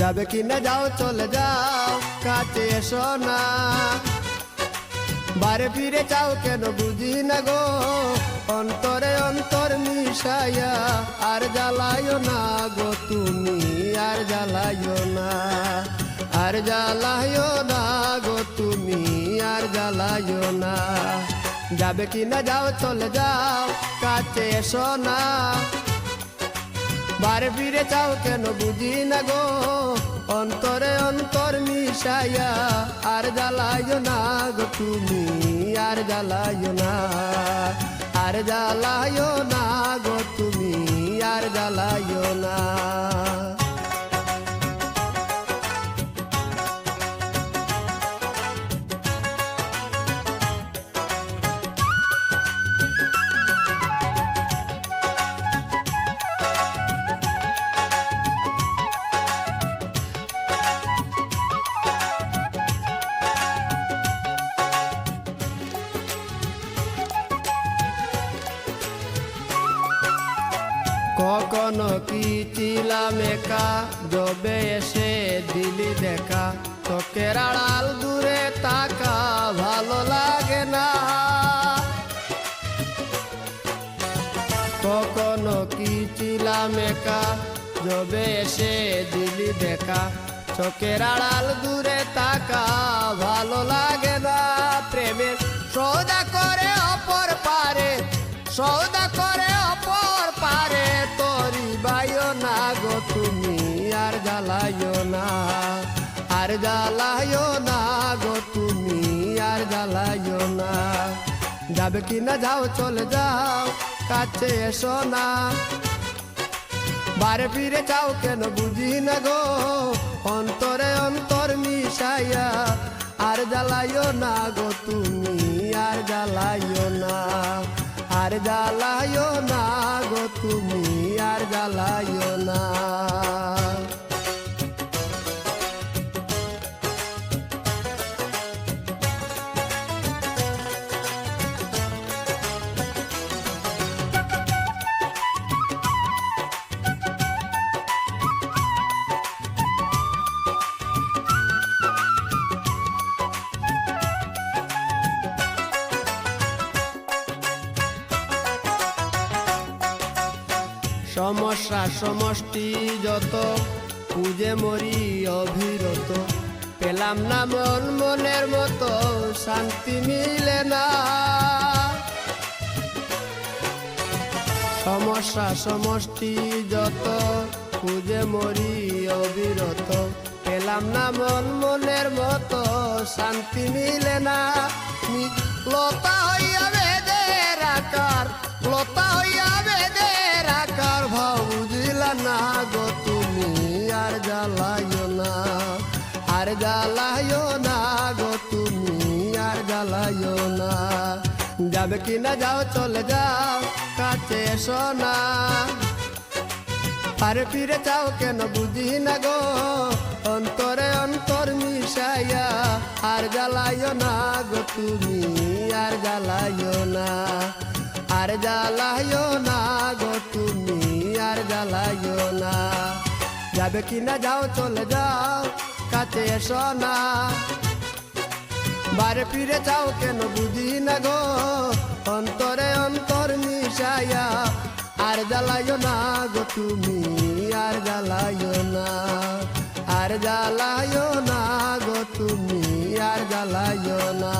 যাবে কি না যাও, চলে যাও, কাছে এসো না। বারে ফিরে চাও কেন বুঝি না গো? অন্তরে অন্তর মিশাইয়া আর জ্বালাইও না গো তুমি, আর জ্বালাইও না। আর জ্বালাইও না গো তুমি, আর জ্বালাইও না। যাবে কি না যাও, চলে যাও, কাছে এসো না। বারে ফিরে চাও কেন বুঝি না গো? অন্তরে অন্তর মিশাইয়া আর জ্বালাইও না গো তুমি, আর জ্বালাইও না, আর জ্বালাইও না গো তুমি, আর জ্বালাইও না। কখনো কি ছিলাম একা? জবে এসে দিলি দেখা। চোখের আড়াল দূরে তাকা ভালো লাগে না। কখনো কি ছিলাম একা? জবে এসে দিলি দেখা। চোখের আড়াল দূরে তাকা ভালো লাগে না। প্রেমের সৌদা করে অপর পারে। সৌদা তরি না গো তুমি, আর জ্বালাইও না। আর জ্বালাইও না গো তুমি, আর জ্বালাইও না। যাবে কি না যাও, চলে যাও, কাছে এসো না। বারে ফিরে যাও কেন বুঝি না গো? অন্তরে অন্তর মিশাইয়া, আর জ্বালাইও না গো তুমি, আর জ্বালাইও না। আর জ্বালাইও না গো তুমি। জ্বালাইও না। সমস্যা সমষ্টি যত পুজে মরি অভিরত পেলাম না মন, মনের মতো, শান্তি মিলে না। সমস্যা সমষ্টি যত, খুঁজে মরি অবিরত। পেলাম না মন, মনের মতো, শান্তি মিলে না। লতা হইয়া বেদের আকার, লতা জ্বালাইও না গো তুমি আর জ্বালাইও না। যাবে কি না যাও, চলে যাও, কাছে এসো না। আরে ফিরে যাও কেন বুঝি না গো? অন্তরে অন্তর মিশাইয়া আর জ্বালাইও না গো তুমি আর জ্বালাইও না। আর জ্বালাইও না গো তুমি আর জ্বালাইও না। যাবে কি না যাও, চলে যাও কাছে এসো না। বারে ফিরে যাও কেন বুঝি না গো? অন্তরে অন্তর মিশাইয়া আর জ্বালাইও না গো তুমি, আর জ্বালাইও না। আর জ্বালাইও না গো তুমি, আর জ্বালাইও না।